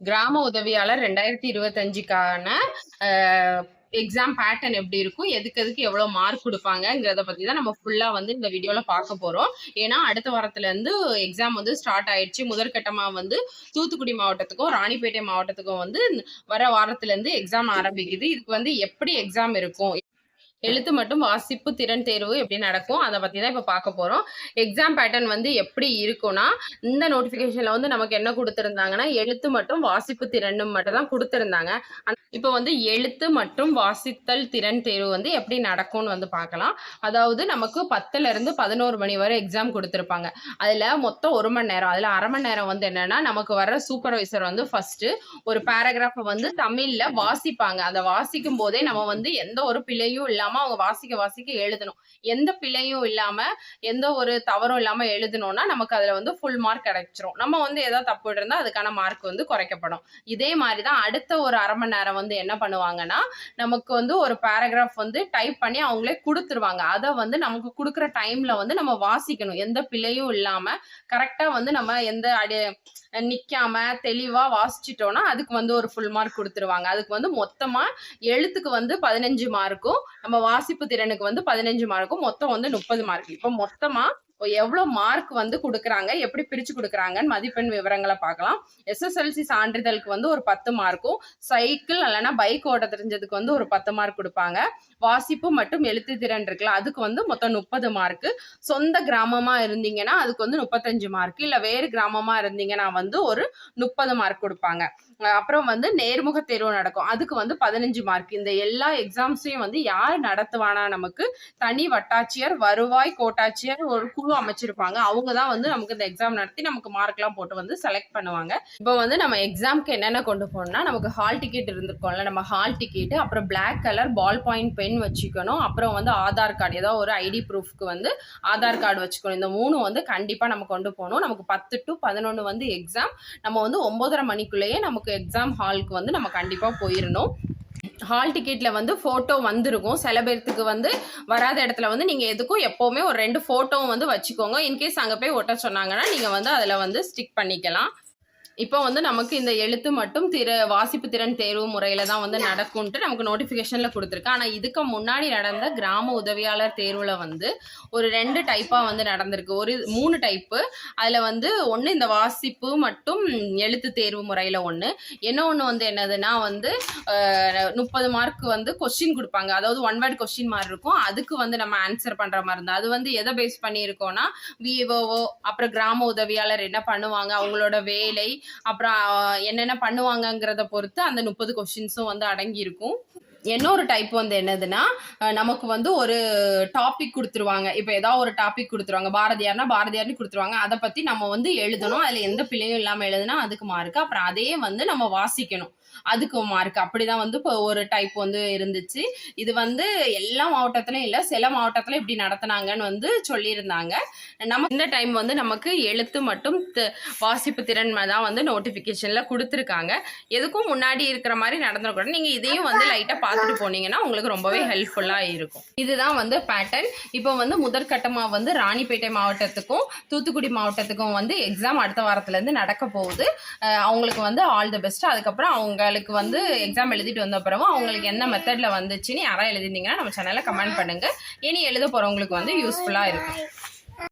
கிராம உதவியாளர் ரெண்டாயிரத்தி இருபத்தஞ்சுக்கான எக்ஸாம் பேட்டர்ன் எப்படி இருக்கும் எதுக்கு எதுக்கு எவ்வளோ மார்க் கொடுப்பாங்கங்கிறத பற்றி தான் நம்ம ஃபுல்லாக வந்து இந்த வீடியோவில் பார்க்க போகிறோம் ஏன்னா அடுத்த வாரத்துலேருந்து எக்ஸாம் வந்து ஸ்டார்ட் ஆயிடுச்சு. முதற்கட்டமாக வந்து தூத்துக்குடி மாவட்டத்துக்கும் ராணிப்பேட்டை மாவட்டத்துக்கும் வந்து வர வாரத்துலேருந்து எக்ஸாம் ஆரம்பிக்குது. இதுக்கு வந்து எப்படி எக்ஸாம் இருக்கும்? எழுத்து மட்டும் வாசிப்பு திறன் தேர்வு எப்படி நடக்கும் அதை பற்றி தான் இப்போ பார்க்க போகிறோம் எக்ஸாம் பேட்டர்ன் வந்து எப்படி இருக்கும்னா இந்த நோட்டிஃபிகேஷனில் வந்து நமக்கு என்ன கொடுத்துருந்தாங்கன்னா எழுத்து மற்றும் வாசிப்பு திறன் மட்டும் தான் கொடுத்துருந்தாங்க இப்போ வந்து எழுத்து மற்றும் வாசித்தல் திறன் தேர்வு வந்து எப்படி நடக்கும்னு வந்து பார்க்கலாம். அதாவது நமக்கு பத்துல இருந்து பதினோரு மணி வரை எக்ஸாம் கொடுத்துருப்பாங்க. அதில் மொத்தம் ஒரு மணி நேரம். அதில் அரை மணி நேரம் வந்து என்னன்னா நமக்கு வர சூப்பர்வைசர் வந்து ஃபர்ஸ்ட் ஒரு பேராகிராஃபை வந்து தமிழ்ல வாசிப்பாங்க. அதை வாசிக்கும் போதே நம்ம வந்து எந்த ஒரு பிழையும் இல்லாமல் இல்லாம அவங்க வாசிக்க வாசிக்க எழுதணும். எந்த பிழையும் இல்லாம எந்த ஒரு தவறும் இல்லாம எழுதணும்னா நமக்கு அதுல வந்து ஃபுல் மார்க் கிடைச்சிரும். நம்ம வந்து ஏதாவது தப்பு இருந்தா அதுக்கான மார்க் வந்து குறைக்கப்படும். இதே மாதிரி தான் அடுத்த ஒரு அரை மணி நேரம் வந்து என்ன பண்ணுவாங்கன்னா நமக்கு வந்து ஒரு பேராகிராஃப் வந்து டைப் பண்ணி அவங்களே கொடுத்துருவாங்க. அதை வந்து நமக்கு கொடுக்குற டைம்ல வந்து நம்ம வாசிக்கணும். எந்த பிழையும் இல்லாம கரெக்டா வந்து நம்ம எந்த அடி நிக்காம தெளிவா வாசிச்சிட்டோம்னா அதுக்கு வந்து ஒரு ஃபுல் மார்க் கொடுத்துருவாங்க. அதுக்கு வந்து மொத்தமா எழுத்துக்கு வந்து பதினஞ்சு மார்க்கும் நம்ம வாசிப்பு திறனுக்கு வந்து பதினஞ்சு மார்க்கும் மொத்தம் வந்து முப்பது மார்க் இப்போ மொத்தமா எவ்வளோ மார்க் வந்து கொடுக்குறாங்க எப்படி பிரிச்சு கொடுக்குறாங்கன்னு மதிப்பெண் விவரங்களை பார்க்கலாம். எஸ்எஸ்எல்சி சான்றிதழுக்கு வந்து ஒரு பத்து மார்க்கும் சைக்கிள் இல்லைன்னா பைக் ஓட்ட தெரிஞ்சதுக்கு வந்து ஒரு பத்து மார்க் கொடுப்பாங்க. வாசிப்பு மற்றும் எழுத்து திறன் இருக்குல்ல அதுக்கு வந்து மொத்தம் முப்பது மார்க்கு சொந்த கிராமமா இருந்தீங்கன்னா அதுக்கு வந்து முப்பத்தஞ்சு மார்க் இல்லை வேறு கிராமமா இருந்தீங்கன்னா வந்து ஒரு முப்பது மார்க் கொடுப்பாங்க. அப்புறம் வந்து நேர்முக தேர்வு நடக்கும். அதுக்கு வந்து பதினஞ்சு மார்க் இந்த எல்லா எக்ஸாம்ஸையும் வந்து யார் நடத்துவானா நமக்கு? தனி வட்டாட்சியர் வருவாய் கோட்டாட்சியர் ஒரு குழு அமைச்சிருப்பாங்க. அவங்க தான் வந்து நமக்கு இந்த எக்ஸாம் நடத்தி நமக்கு மார்க்லாம் போட்டு வந்து செலக்ட் பண்ணுவாங்க. இப்போ வந்து நம்ம எக்ஸாம்க்கு என்னென்ன கொண்டு போகணும்னா நமக்கு ஹால் டிக்கெட் இருந்திருக்கோம்ல நம்ம ஹால் டிக்கெட் அப்புறம் black colour ball point pen வச்சுக்கணும். அப்புறம் வந்து ஆதார் கார்டு ஏதோ ஒரு ஐடி ப்ரூஃப்க்கு வந்து ஆதார் கார்டு வச்சுக்கணும். இந்த மூணு வந்து கண்டிப்பாக நம்ம கொண்டு போகணும். நமக்கு பத்து டு பதினொன்று வந்து எக்ஸாம் நம்ம வந்து ஒன்பதரை மணிக்குள்ளேயே நமக்கு எக்ஸாம் ஹாலுக்கு வந்து நம்ம கண்டிப்பாக போயிடணும். ஹால் டிக்கெட்ல வந்து ஃபோட்டோ வந்திருக்கும். சில பேர்த்துக்கு வந்து வராத இடத்துல வந்து நீங்கள் எதுக்கும் எப்போவுமே ஒரு ரெண்டு ஃபோட்டோவும் வந்து வச்சுக்கோங்க. இன்கேஸ் அங்கே போய் ஒட்ட சொன்னாங்கன்னா நீங்கள் வந்து அதில் வந்து ஸ்டிக் பண்ணிக்கலாம். இப்போ வந்து நமக்கு இந்த எழுத்து மட்டும் திற வாசிப்பு திறன் தேர்வு முறையில் தான் வந்து நடக்கும்ட்டு நமக்கு நோட்டிஃபிகேஷனில் கொடுத்துருக்கு. ஆனால் இதுக்கு முன்னாடி நடந்த கிராம உதவியாளர் தேர்வில் வந்து ஒரு ரெண்டு டைப்பாக வந்து நடந்திருக்கு. ஒரு மூணு டைப்பு அதில் வந்து ஒன்று இந்த வாசிப்பு மற்றும் எழுத்து தேர்வு முறையில் ஒன்று என்ன ஒன்று வந்து என்னதுன்னா வந்து முப்பது மார்க் வந்து கொஸ்டின் கொடுப்பாங்க. அதாவது ஒன் வேர்ட் கொஸ்டின் மாதிரி இருக்கும். அதுக்கு வந்து நம்ம ஆன்சர் பண்ணுற மாதிரி இருந்தால் அது வந்து எதை பேஸ் பண்ணியிருக்கோம்னா விஓஓ அப்புறம் கிராம உதவியாளர் என்ன பண்ணுவாங்க அவங்களோட வேலை அப்புறம் என்னென்ன பண்ணுவாங்கங்கிறத பொறுத்து அந்த முப்பது கொஸ்டின்ஸும் வந்து அடங்கியிருக்கும். இன்னொரு டைப் வந்து என்னதுன்னா நமக்கு வந்து ஒரு டாபிக் கொடுத்துருவாங்க. இப்போ ஏதாவது ஒரு டாபிக் கொடுத்துருவாங்க. பாரதியார்னா பாரதியார்னு கொடுத்துருவாங்க. அதை பற்றி நம்ம வந்து எழுதணும். அதில் எந்த பிழையும் இல்லாமல் எழுதுனா அதுக்கு மார்க்கு அப்புறம் அதையே வந்து நம்ம வாசிக்கணும். அதுக்கு மார்க் அப்படிதான் வந்து இப்போ ஒரு டைப் வந்து இருந்துச்சு. இது வந்து எல்லா மாவட்டத்திலும் இல்லை சில மாவட்டத்தில் இப்படி நடத்தினாங்கன்னு வந்து சொல்லியிருந்தாங்க. நம்ம இந்த டைம் வந்து நமக்கு எழுத்து மட்டும் வாசிப்பு திறன் தான் வந்து நோட்டிஃபிகேஷனில் கொடுத்துருக்காங்க. எதுக்கும் முன்னாடி இருக்கிற மாதிரி நடந்துடக்கூடாது நீங்கள் இதையும் வந்து லைட்டாக பார்த்துட்டு போனீங்கன்னா உங்களுக்கு ரொம்பவே ஹெல்ப்ஃபுல்லாக இருக்கும். இதுதான் வந்து பேட்டர்ன் இப்போ வந்து முதற்கட்டமாக வந்து ராணிப்பேட்டை மாவட்டத்துக்கும் தூத்துக்குடி மாவட்டத்துக்கும் வந்து எக்ஸாம் அடுத்த வாரத்துலேருந்து நடக்க போகுது. அவங்களுக்கு வந்து ஆல் தி பெஸ்ட் அதுக்கப்புறம் அவங்க அவங்களுக்கு வந்து எக்ஸாம் எழுதிட்டு வந்த பிறகு அவங்களுக்கு என்ன மெத்தடில் வந்துச்சுன்னு யாராவது எழுதிருந்தீங்கன்னா நம்ம சேனலில் கமெண்ட் பண்ணுங்கள் இனி எழுத போகிறவங்களுக்கு வந்து யூஸ்ஃபுல்லாக இருக்கும்.